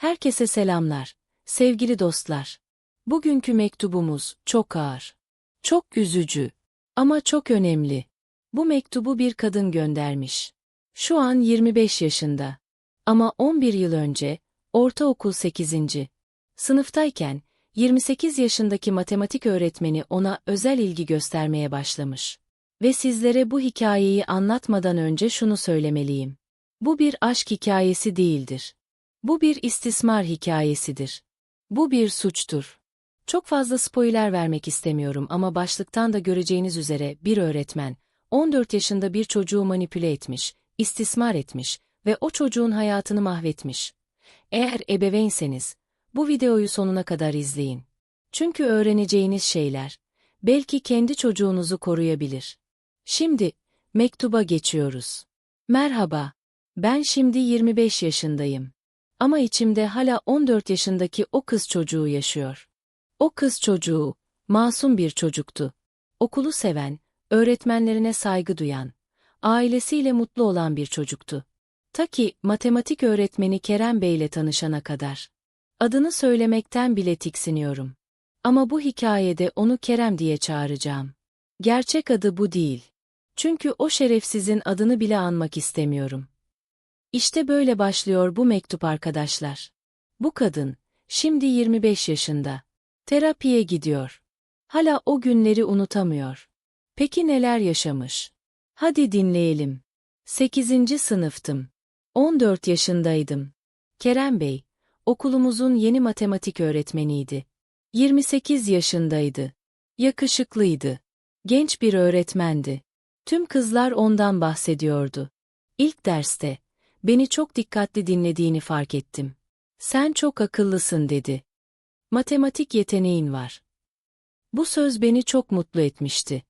Herkese selamlar, sevgili dostlar. Bugünkü mektubumuz çok ağır, çok üzücü ama çok önemli. Bu mektubu bir kadın göndermiş. Şu an 25 yaşında. Ama 11 yıl önce, ortaokul 8. sınıftayken, 28 yaşındaki matematik öğretmeni ona özel ilgi göstermeye başlamış. Ve sizlere bu hikayeyi anlatmadan önce şunu söylemeliyim. Bu bir aşk hikayesi değildir. Bu bir istismar hikayesidir. Bu bir suçtur. Çok fazla spoiler vermek istemiyorum ama başlıktan da göreceğiniz üzere bir öğretmen, 14 yaşında bir çocuğu manipüle etmiş, istismar etmiş ve o çocuğun hayatını mahvetmiş. Eğer ebeveynseniz, bu videoyu sonuna kadar izleyin. Çünkü öğreneceğiniz şeyler, belki kendi çocuğunuzu koruyabilir. Şimdi, mektuba geçiyoruz. Merhaba, ben şimdi 25 yaşındayım. Ama içimde hala 14 yaşındaki o kız çocuğu yaşıyor. O kız çocuğu, masum bir çocuktu. Okulu seven, öğretmenlerine saygı duyan, ailesiyle mutlu olan bir çocuktu. Ta ki matematik öğretmeni Kerem Bey ile tanışana kadar. Adını söylemekten bile tiksiniyorum. Ama bu hikayede onu Kerem diye çağıracağım. Gerçek adı bu değil. Çünkü o şerefsizin adını bile anmak istemiyorum. İşte böyle başlıyor bu mektup arkadaşlar. Bu kadın, şimdi 25 yaşında. Terapiye gidiyor. Hala o günleri unutamıyor. Peki neler yaşamış? Hadi dinleyelim. 8. sınıftım. 14 yaşındaydım. Kerem Bey, okulumuzun yeni matematik öğretmeniydi. 28 yaşındaydı. Yakışıklıydı. Genç bir öğretmendi. Tüm kızlar ondan bahsediyordu. İlk derste, beni çok dikkatli dinlediğini fark ettim. Sen çok akıllısın dedi. Matematik yeteneğin var. Bu söz beni çok mutlu etmişti.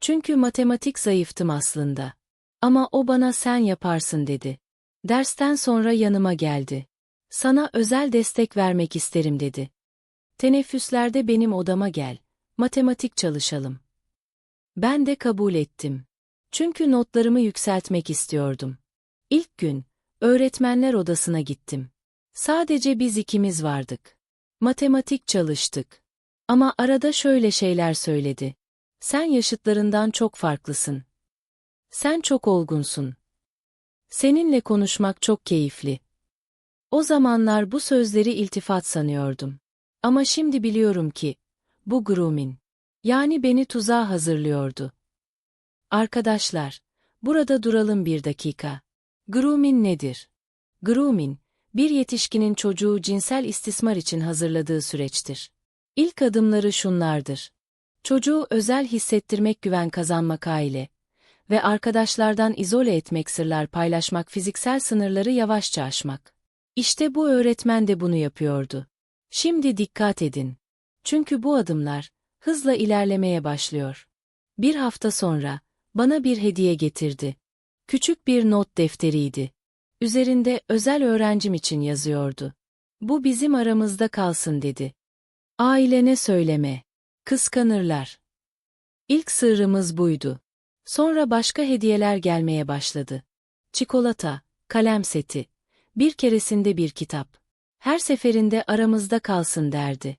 Çünkü matematik zayıftım aslında. Ama o bana sen yaparsın dedi. Dersten sonra yanıma geldi. Sana özel destek vermek isterim dedi. Teneffüslerde benim odama gel. Matematik çalışalım. Ben de kabul ettim. Çünkü notlarımı yükseltmek istiyordum. İlk gün, öğretmenler odasına gittim. Sadece biz ikimiz vardık. Matematik çalıştık. Ama arada şöyle şeyler söyledi. Sen yaşıtlarından çok farklısın. Sen çok olgunsun. Seninle konuşmak çok keyifli. O zamanlar bu sözleri iltifat sanıyordum. Ama şimdi biliyorum ki, bu grooming. Yani beni tuzağa hazırlıyordu. Arkadaşlar, burada duralım bir dakika. Grooming nedir? Grooming, bir yetişkinin çocuğu cinsel istismar için hazırladığı süreçtir. İlk adımları şunlardır. Çocuğu özel hissettirmek güven kazanmak aile ve arkadaşlardan izole etmek sırlar paylaşmak fiziksel sınırları yavaşça aşmak. İşte bu öğretmen de bunu yapıyordu. Şimdi dikkat edin. Çünkü bu adımlar hızla ilerlemeye başlıyor. Bir hafta sonra bana bir hediye getirdi. Küçük bir not defteriydi. Üzerinde özel öğrencim için yazıyordu. Bu bizim aramızda kalsın dedi. Ailene söyleme. Kıskanırlar. İlk sırrımız buydu. Sonra başka hediyeler gelmeye başladı. Çikolata, kalem seti, bir keresinde bir kitap. Her seferinde aramızda kalsın derdi.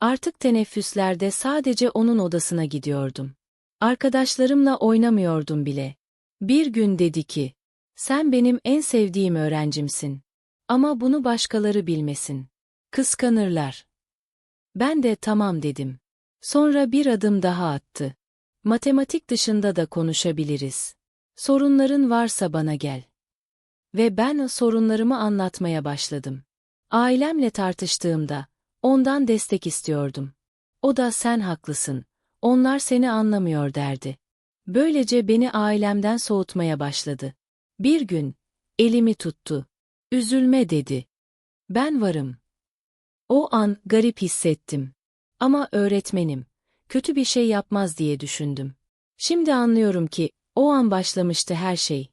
Artık teneffüslerde sadece onun odasına gidiyordum. Arkadaşlarımla oynamıyordum bile. Bir gün dedi ki, sen benim en sevdiğim öğrencimsin. Ama bunu başkaları bilmesin. Kıskanırlar. Ben de tamam dedim. Sonra bir adım daha attı. Matematik dışında da konuşabiliriz. Sorunların varsa bana gel. Ve ben o sorunlarımı anlatmaya başladım. Ailemle tartıştığımda, ondan destek istiyordum. O da sen haklısın, onlar seni anlamıyor derdi. Böylece beni ailemden soğutmaya başladı. Bir gün, elimi tuttu. Üzülme dedi. Ben varım. O an garip hissettim. Ama öğretmenim, kötü bir şey yapmaz diye düşündüm. Şimdi anlıyorum ki, o an başlamıştı her şey.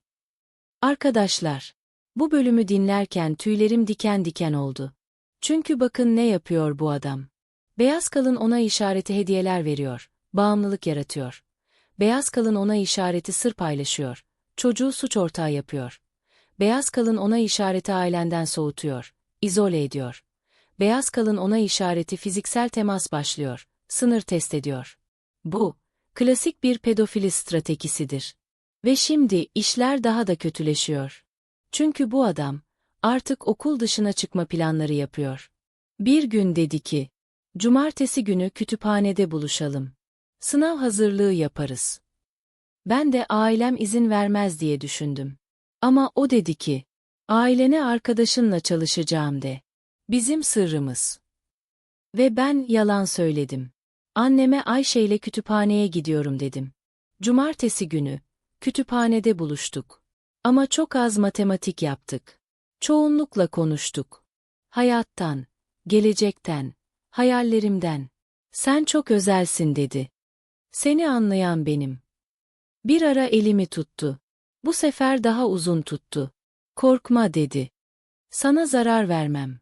Arkadaşlar, bu bölümü dinlerken tüylerim diken diken oldu. Çünkü bakın ne yapıyor bu adam. Beyaz kalın ona işareti hediyeler veriyor, bağımlılık yaratıyor. Beyaz kalın ona işareti sır paylaşıyor, çocuğu suç ortağı yapıyor. Beyaz kalın ona işareti ailenden soğutuyor, izole ediyor. Beyaz kalın ona işareti fiziksel temas başlıyor, sınır test ediyor. Bu, klasik bir pedofili stratejisidir. Ve şimdi işler daha da kötüleşiyor. Çünkü bu adam, artık okul dışına çıkma planları yapıyor. Bir gün dedi ki, cumartesi günü kütüphanede buluşalım. Sınav hazırlığı yaparız. Ben de ailem izin vermez diye düşündüm. Ama o dedi ki, ailene arkadaşınla çalışacağım de. Bizim sırrımız. Ve ben yalan söyledim. Anneme Ayşe ile kütüphaneye gidiyorum dedim. Cumartesi günü, kütüphanede buluştuk. Ama çok az matematik yaptık. Çoğunlukla konuştuk. Hayattan, gelecekten, hayallerimden. Sen çok özelsin dedi. Seni anlayan benim. Bir ara elimi tuttu. Bu sefer daha uzun tuttu. Korkma dedi. Sana zarar vermem.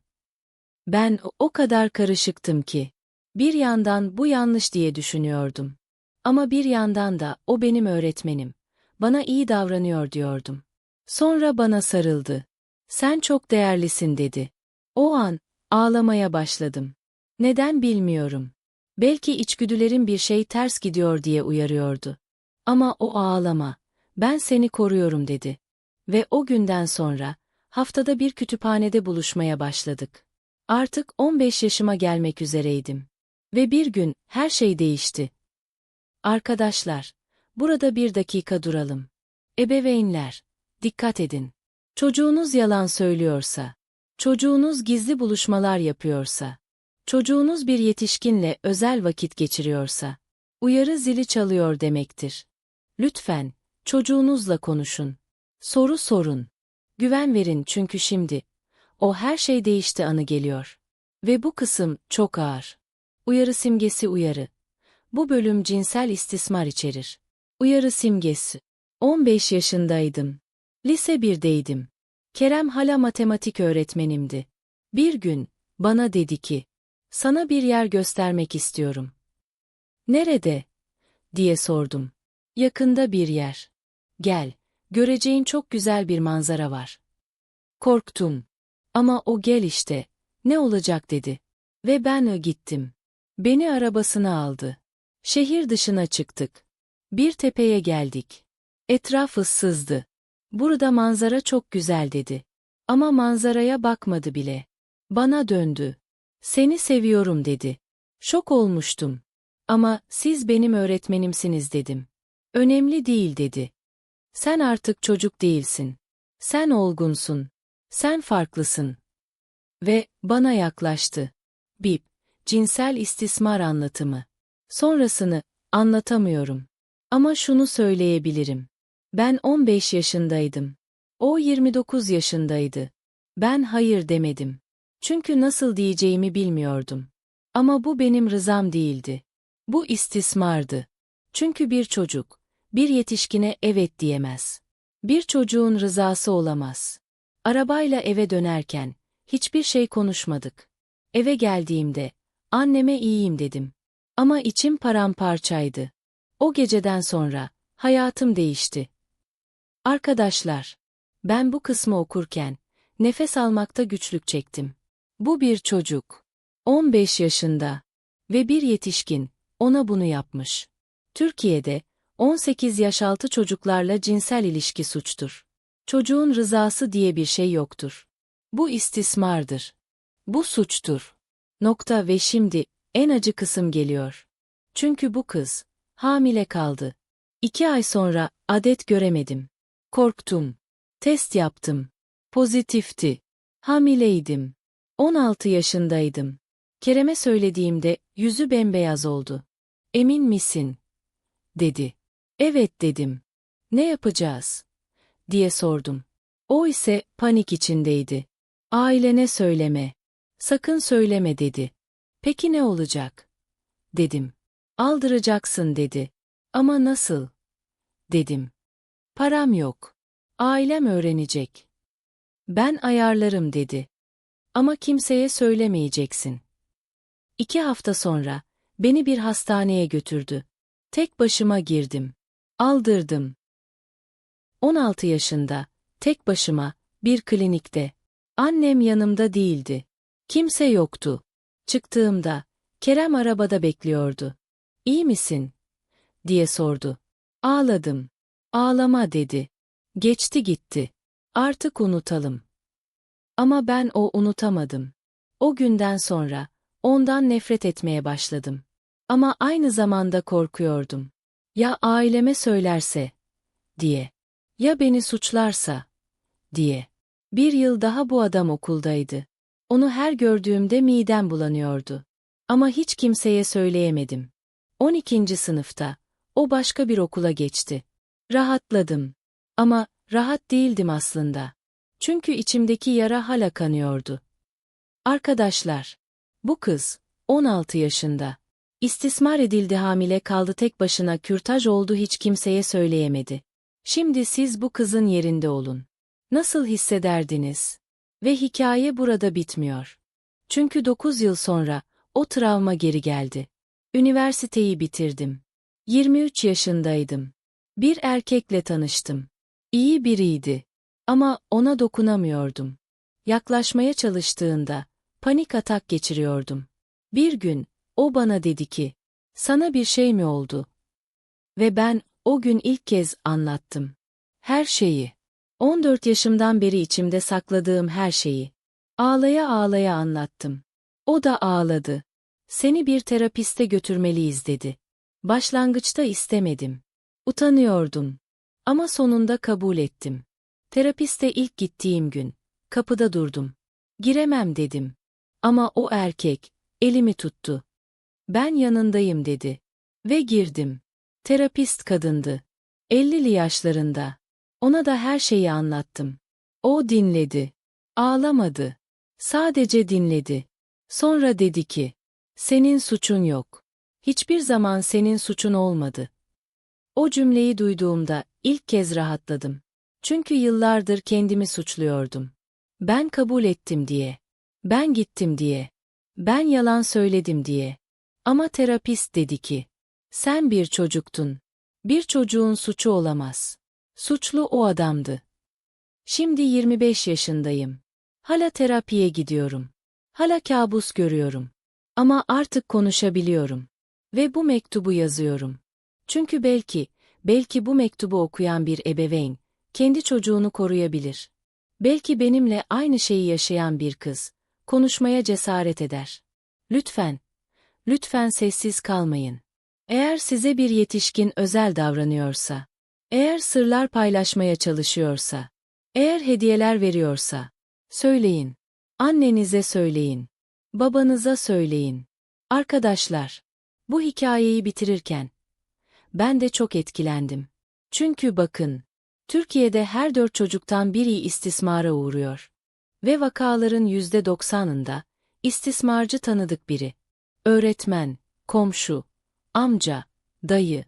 Ben o kadar karışıktım ki. Bir yandan bu yanlış diye düşünüyordum. Ama bir yandan da o benim öğretmenim. Bana iyi davranıyor diyordum. Sonra bana sarıldı. Sen çok değerlisin dedi. O an ağlamaya başladım. Neden bilmiyorum. Belki içgüdülerim bir şey ters gidiyor diye uyarıyordu. Ama o ağlama, ben seni koruyorum dedi. Ve o günden sonra, haftada bir kütüphanede buluşmaya başladık. Artık 15 yaşıma gelmek üzereydim. Ve bir gün, her şey değişti. Arkadaşlar, burada bir dakika duralım. Ebeveynler, dikkat edin. Çocuğunuz yalan söylüyorsa, çocuğunuz gizli buluşmalar yapıyorsa, çocuğunuz bir yetişkinle özel vakit geçiriyorsa, uyarı zili çalıyor demektir. Lütfen, çocuğunuzla konuşun. Soru sorun. Güven verin çünkü şimdi, o her şey değişti anı geliyor. Ve bu kısım çok ağır. Uyarı simgesi uyarı. Bu bölüm cinsel istismar içerir. Uyarı simgesi. 15 yaşındaydım. Lise 1'deydim. Kerem hala matematik öğretmenimdi. Bir gün, bana dedi ki, sana bir yer göstermek istiyorum. Nerede? diye sordum. Yakında bir yer. Gel, göreceğin çok güzel bir manzara var. Korktum. Ama o gel işte, ne olacak dedi. Ve ben gittim. Beni arabasına aldı. Şehir dışına çıktık. Bir tepeye geldik. Etraf ıssızdı. Burada manzara çok güzel dedi. Ama manzaraya bakmadı bile. Bana döndü. Seni seviyorum dedi. Şok olmuştum. Ama siz benim öğretmenimsiniz dedim. Önemli değil dedi. Sen artık çocuk değilsin. Sen olgunsun. Sen farklısın. Ve bana yaklaştı. Bip, cinsel istismar anlatımı. Sonrasını anlatamıyorum. Ama şunu söyleyebilirim. Ben 15 yaşındaydım. O 29 yaşındaydı. Ben hayır demedim. Çünkü nasıl diyeceğimi bilmiyordum. Ama bu benim rızam değildi. Bu istismardı. Çünkü bir çocuk, bir yetişkine evet diyemez. Bir çocuğun rızası olamaz. Arabayla eve dönerken, hiçbir şey konuşmadık. Eve geldiğimde, anneme iyiyim dedim. Ama içim paramparçaydı. O geceden sonra, hayatım değişti. Arkadaşlar, ben bu kısmı okurken, nefes almakta güçlük çektim. Bu bir çocuk. 15 yaşında. Ve bir yetişkin, ona bunu yapmış. Türkiye'de, 18 yaş altı çocuklarla cinsel ilişki suçtur. Çocuğun rızası diye bir şey yoktur. Bu istismardır. Bu suçtur. Nokta ve şimdi, en acı kısım geliyor. Çünkü bu kız, hamile kaldı. İki ay sonra, adet göremedim. Korktum. Test yaptım. Pozitifti. Hamileydim. 16 yaşındaydım. Kerem'e söylediğimde, yüzü bembeyaz oldu. Emin misin? dedi. Evet dedim. Ne yapacağız? diye sordum. O ise panik içindeydi. Ailene söyleme. Sakın söyleme dedi. Peki ne olacak? Dedim. Aldıracaksın dedi. Ama nasıl? Dedim. Param yok. Ailem öğrenecek. Ben ayarlarım dedi. Ama kimseye söylemeyeceksin. İki hafta sonra, beni bir hastaneye götürdü. Tek başıma girdim. Aldırdım. 16 yaşında, tek başıma, bir klinikte. Annem yanımda değildi. Kimse yoktu. Çıktığımda, Kerem arabada bekliyordu. İyi misin? diye sordu. Ağladım. Ağlama dedi. Geçti gitti. Artık unutalım. Ama ben o unutamadım. O günden sonra, ondan nefret etmeye başladım. Ama aynı zamanda korkuyordum. Ya aileme söylerse, diye. Ya beni suçlarsa, diye. Bir yıl daha bu adam okuldaydı. Onu her gördüğümde midem bulanıyordu. Ama hiç kimseye söyleyemedim. 12. sınıfta, o başka bir okula geçti. Rahatladım. Ama rahat değildim aslında. Çünkü içimdeki yara hala kanıyordu. Arkadaşlar, bu kız, 16 yaşında. İstismar edildi hamile kaldı tek başına kürtaj oldu hiç kimseye söyleyemedi. Şimdi siz bu kızın yerinde olun. Nasıl hissederdiniz? Ve hikaye burada bitmiyor. Çünkü 9 yıl sonra, o travma geri geldi. Üniversiteyi bitirdim. 23 yaşındaydım. Bir erkekle tanıştım. İyi biriydi. Ama ona dokunamıyordum. Yaklaşmaya çalıştığında, panik atak geçiriyordum. Bir gün, o bana dedi ki, sana bir şey mi oldu? Ve ben, o gün ilk kez anlattım. Her şeyi. 14 yaşımdan beri içimde sakladığım her şeyi. Ağlaya ağlaya anlattım. O da ağladı. Seni bir terapiste götürmeliyiz dedi. Başlangıçta istemedim. Utanıyordum. Ama sonunda kabul ettim. Terapiste ilk gittiğim gün, kapıda durdum. Giremem dedim. Ama o erkek, elimi tuttu. Ben yanındayım dedi. Ve girdim. Terapist kadındı. 50'li yaşlarında. Ona da her şeyi anlattım. O dinledi. Ağlamadı. Sadece dinledi. Sonra dedi ki, senin suçun yok. Hiçbir zaman senin suçun olmadı. O cümleyi duyduğumda ilk kez rahatladım. Çünkü yıllardır kendimi suçluyordum. Ben kabul ettim diye. Ben gittim diye. Ben yalan söyledim diye. Ama terapist dedi ki, sen bir çocuktun. Bir çocuğun suçu olamaz. Suçlu o adamdı. Şimdi 25 yaşındayım. Hala terapiye gidiyorum. Hala kabus görüyorum. Ama artık konuşabiliyorum. Ve bu mektubu yazıyorum. Çünkü belki, belki bu mektubu okuyan bir ebeveyn, kendi çocuğunu koruyabilir. Belki benimle aynı şeyi yaşayan bir kız, konuşmaya cesaret eder. Lütfen, lütfen sessiz kalmayın. Eğer size bir yetişkin özel davranıyorsa, eğer sırlar paylaşmaya çalışıyorsa, eğer hediyeler veriyorsa, söyleyin. Annenize söyleyin. Babanıza söyleyin. Arkadaşlar, bu hikayeyi bitirirken, ben de çok etkilendim. Çünkü bakın, Türkiye'de her dört çocuktan biri istismara uğruyor. Ve vakaların yüzde doksanında, istismarcı tanıdık biri. Öğretmen, komşu, amca, dayı,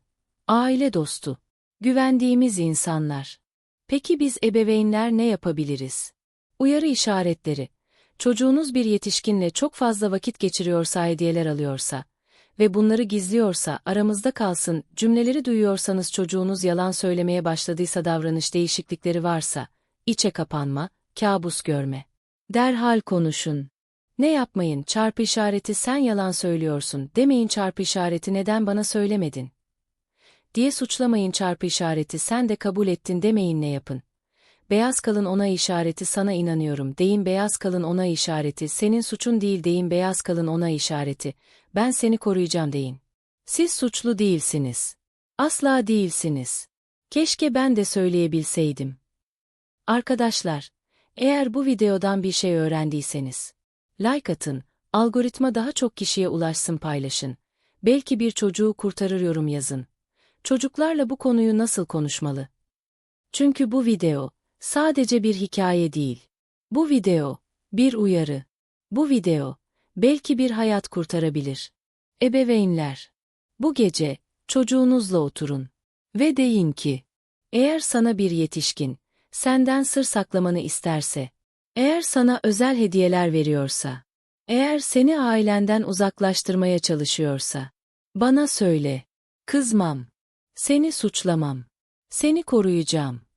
aile dostu, güvendiğimiz insanlar. Peki biz ebeveynler ne yapabiliriz? Uyarı işaretleri. Çocuğunuz bir yetişkinle çok fazla vakit geçiriyorsa hediyeler alıyorsa ve bunları gizliyorsa aramızda kalsın, cümleleri duyuyorsanız çocuğunuz yalan söylemeye başladıysa davranış değişiklikleri varsa, içe kapanma, kabus görme. Derhal konuşun. Ne yapmayın çarpı işareti sen yalan söylüyorsun demeyin çarpı işareti neden bana söylemedin. Diye suçlamayın çarpı işareti sen de kabul ettin demeyin ne yapın. Beyaz kalın ona işareti sana inanıyorum deyin beyaz kalın ona işareti senin suçun değil deyin beyaz kalın ona işareti ben seni koruyacağım deyin. Siz suçlu değilsiniz. Asla değilsiniz. Keşke ben de söyleyebilseydim. Arkadaşlar, eğer bu videodan bir şey öğrendiyseniz, like atın, algoritma daha çok kişiye ulaşsın paylaşın. Belki bir çocuğu kurtarır yorum yazın. Çocuklarla bu konuyu nasıl konuşmalı? Çünkü bu video, sadece bir hikaye değil. Bu video, bir uyarı. Bu video, belki bir hayat kurtarabilir. Ebeveynler, bu gece, çocuğunuzla oturun. Ve deyin ki, eğer sana bir yetişkin, senden sır saklamanı isterse, eğer sana özel hediyeler veriyorsa, eğer seni ailenden uzaklaştırmaya çalışıyorsa, bana söyle, kızmam, seni suçlamam, seni koruyacağım.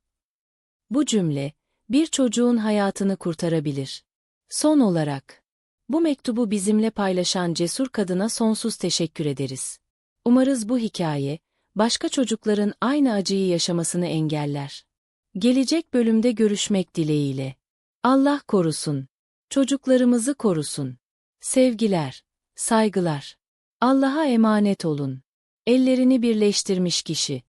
Bu cümle, bir çocuğun hayatını kurtarabilir. Son olarak, bu mektubu bizimle paylaşan cesur kadına sonsuz teşekkür ederiz. Umarız bu hikaye, başka çocukların aynı acıyı yaşamasını engeller. Gelecek bölümde görüşmek dileğiyle. Allah korusun. Çocuklarımızı korusun. Sevgiler, saygılar. Allah'a emanet olun. Ellerini birleştirmiş kişi.